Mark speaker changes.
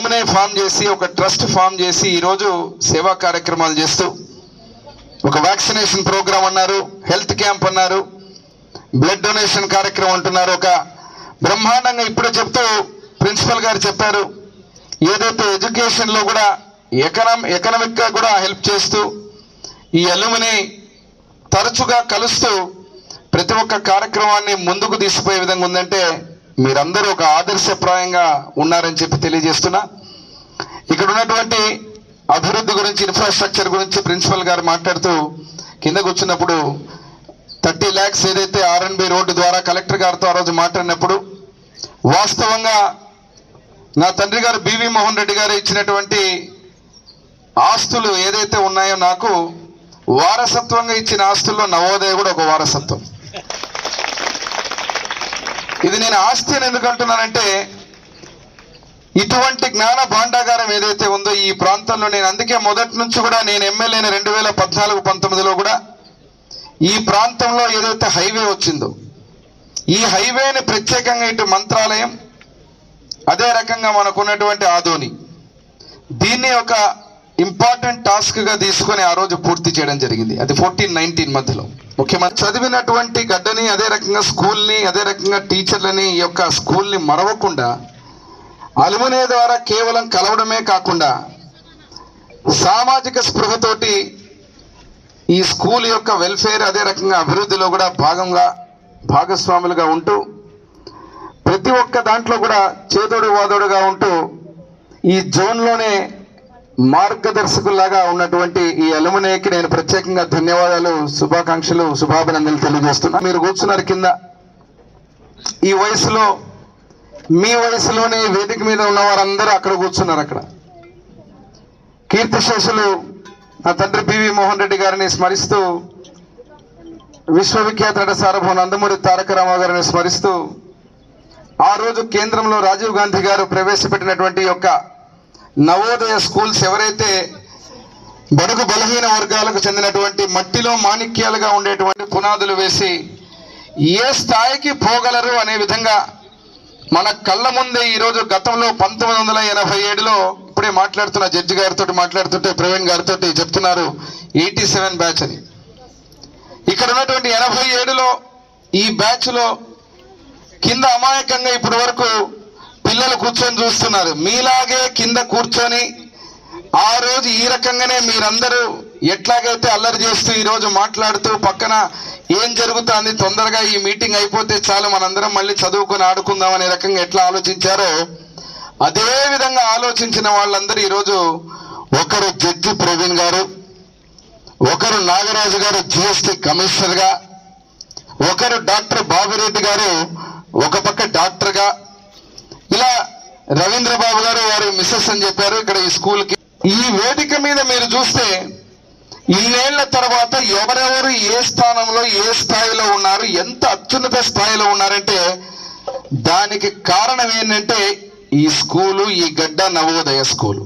Speaker 1: అలుమినే form చేసి ఒక trust form చేసి ఈరోజు సేవా కార్యక్రమాలు చేస్తూ ఒక వ్యాక్సినేషన్ ప్రోగ్రాం అన్నారు హెల్త్ క్యాంప్ అన్నారు బ్లడ్ డొనేషన్ కార్యక్రమం అంటున్నారు. ఒక బ్రహ్మాండంగా ఇప్పుడే చెప్తూ ప్రిన్సిపల్ గారు చెప్పారు. ఏదైతే ఎడ్యుకేషన్లో కూడా ఎకనామ్ ఎకనామిక్గా కూడా హెల్ప్ చేస్తూ ఈ అలుమిని తరచుగా కలుస్తూ ప్రతి ఒక్క కార్యక్రమాన్ని ముందుకు తీసిపోయే విధంగా ఉందంటే మీరందరూ ఒక ఆదర్శప్రాయంగా ఉన్నారని చెప్పి తెలియజేస్తున్నా. ఇక్కడ ఉన్నటువంటి అభివృద్ధి గురించి ఇన్ఫ్రాస్ట్రక్చర్ గురించి ప్రిన్సిపల్ గారు మాట్లాడుతూ కిందకు వచ్చినప్పుడు థర్టీ ల్యాక్స్ ఏదైతే ఆర్ఎన్బి రోడ్డు ద్వారా కలెక్టర్ గారితో ఆ రోజు మాట్లాడినప్పుడు వాస్తవంగా నా తండ్రి గారు బివి మోహన్ రెడ్డి గారు ఇచ్చినటువంటి ఆస్తులు ఏదైతే ఉన్నాయో నాకు వారసత్వంగా ఇచ్చిన ఆస్తుల్లో నవోదయ కూడా ఒక వారసత్వం. ఇది నేను ఆస్తి అని ఎందుకు అంటున్నానంటే ఇటువంటి జ్ఞాన భాండాగారం ఏదైతే ఉందో ఈ ప్రాంతంలో నేను అందుకే మొదటి నుంచి కూడా నేను ఎమ్మెల్యేని రెండు వేల పద్నాలుగు పంతొమ్మిదిలో కూడా ఈ ప్రాంతంలో ఏదైతే హైవే వచ్చిందో ఈ హైవేని ప్రత్యేకంగా ఇటు మంత్రాలయం అదే రకంగా మనకున్నటువంటి ఆధోని దీన్ని ఒక ఇంపార్టెంట్ టాస్క్గా తీసుకొని ఆ రోజు పూర్తి చేయడం జరిగింది. అది ఫోర్టీన్ నైన్టీన్ మధ్యలో. ముఖ్యమంత్రి చదివినటువంటి గడ్డని అదే రకంగా స్కూల్ని అదే రకంగా టీచర్లని ఈ యొక్క స్కూల్ని మరవకుండా అలుమునే ద్వారా కేవలం కలవడమే కాకుండా సామాజిక స్పృహతోటి ఈ స్కూల్ యొక్క వెల్ఫేర్ అదే రకంగా అభివృద్ధిలో కూడా భాగంగా భాగస్వాములుగా ఉంటూ ప్రతి ఒక్క దాంట్లో కూడా చేదోడు వాదోడుగా ఉంటూ ఈ జోన్లోనే మార్గదర్శకులాగా ఉన్నటువంటి ఈ అలుమునేకి నేను ప్రత్యేకంగా ధన్యవాదాలు శుభాకాంక్షలు శుభాభినందనలు తెలియజేస్తున్నా. మీరు కూర్చున్నారు కింద. ఈ వయసులో మీ వయసులోనే వేదిక మీద ఉన్న వారందరూ అక్కడ కూర్చున్నారు అక్కడ. కీర్తిశేషులు నా తండ్రి పివి మోహన్ రెడ్డి గారిని స్మరిస్తూ విశ్వవిఖ్యాత నట సార్వభౌమ నందమూరి తారక రామారావు గారిని స్మరిస్తూ ఆ రోజు కేంద్రంలో రాజీవ్ గాంధీ గారు ప్రవేశపెట్టినటువంటి యొక్క నవోదయ స్కూల్స్ ఎవరైతే బడుగు బలహీన వర్గాలకు చెందినటువంటి మట్టిలో మాణిక్యాలుగా ఉండేటువంటి పునాదులు వేసి ఏ స్థాయికి పోగలరు అనే విధంగా మన కళ్ళ ముందే ఈరోజు గతంలో పంతొమ్మిది వందల ఎనభై ఏడులో ఇప్పుడే మాట్లాడుతున్న జడ్జి గారితో మాట్లాడుతుంటే ప్రవీణ్ గారితో చెప్తున్నారు ఎయిటీ సెవెన్ బ్యాచ్ అని. ఇక్కడ ఉన్నటువంటి ఎనభై ఏడులో ఈ బ్యాచ్లో కింద అమాయకంగా ఇప్పటి వరకు పిల్లలు కూర్చొని చూస్తున్నారు. మీలాగే కింద కూర్చొని ఆ రోజు ఈ రకంగానే మీరందరూ ఎట్లాగైతే అల్లరి చేస్తూ ఈరోజు మాట్లాడుతూ పక్కన ఏం జరుగుతుంది తొందరగా ఈ మీటింగ్ అయిపోతే చాలు మనందరం మళ్ళీ చదువుకొని ఆడుకుందాం అనే రకంగా ఎట్లా ఆలోచించారో అదే విధంగా ఆలోచించిన వాళ్ళందరూ ఈరోజు ఒకరు జడ్జి ప్రవీణ్ గారు ఒకరు నాగరాజు గారు జిఎస్టి కమిషనర్గా ఒకరు డాక్టర్ బాబిరెడ్డి గారు ఒక పక్క డాక్టర్గా ఇలా రవీంద్ర బాబు గారు వారి మిస్సెస్ అని చెప్పారు. ఇక్కడ ఈ స్కూల్కి ఈ వేదిక మీద మీరు చూస్తే ఇన్నేళ్ళ తర్వాత ఎవరెవరు ఏ స్థానంలో ఏ స్థాయిలో ఉన్నారు ఎంత అత్యున్నత స్థాయిలో ఉన్నారంటే దానికి కారణం ఏంటంటే ఈ స్కూలు ఈ గడ్డ నవోదయ స్కూలు.